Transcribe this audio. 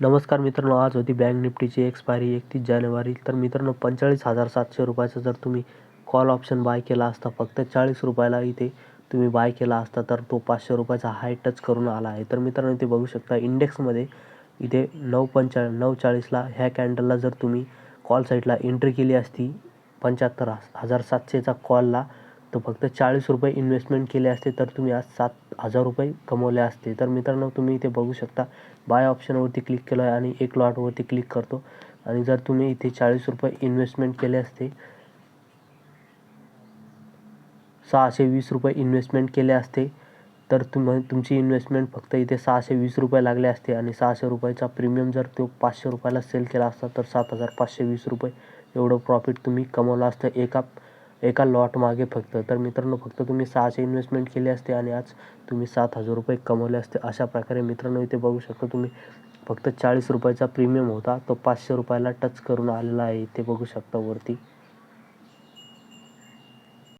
नमस्कार मित्रांनो आज होती बँक निफ्टीची एक्सपायरी एकतीस जानेवारी. तर मित्रांनो पंचेचाळीस हजार सातशे रुपयाचा जर तुम्ही कॉल ऑप्शन बाय केला असता फक्त चाळीस रुपयाला इथे तुम्ही बाय केला असता तर तो पाचशे रुपयाचा हाय टच करून आला आहे. तर मित्रांनो इथे बघू शकता इंडेक्समध्ये इथे नऊ पंचा नऊ चाळीसला ह्या कॅन्डलला जर तुम्ही कॉल साईडला एंट्री केली असती पंच्याहत्तर हजार सातशेचा कॉलला तर फक्त चाळीस रुपये इन्व्हेस्टमेंट केले असते तर तुम्ही आज सात हजार रुपये कमवले असते. तर मित्रांनो तुम्ही इथे बघू शकता बाय ऑप्शनवरती क्लिक केलं आहे आणि एक लॉटवरती क्लिक करतो. आणि जर तुम्ही इथे चाळीस रुपये इन्व्हेस्टमेंट केले असते सहाशे वीस रुपये इन्व्हेस्टमेंट केले असते तर तुम तुमची इन्व्हेस्टमेंट फक्त इथे सहाशे वीस रुपये लागले असते आणि सहाशे रुपयाचा प्रीमियम जर तो पाचशे रुपयाला सेल केला असता तर सात हजार पाचशे वीस रुपये एवढं प्रॉफिट तुम्ही कमवलं असतं. एका एका लॉट मागे फक्त. तर मित्रांनो फक्त तुम्ही सहाशे इन्व्हेस्टमेंट केली असते आणि आज तुम्ही सात हजार रुपये कमवले असते. अशा प्रकारे मित्रांनो इथे बघू शकता तुम्ही फक्त चाळीस रुपयाचा प्रीमियम होता. तो पाचशे रुपयाला टच करून आलेला आहे. इथे बघू शकता वरती.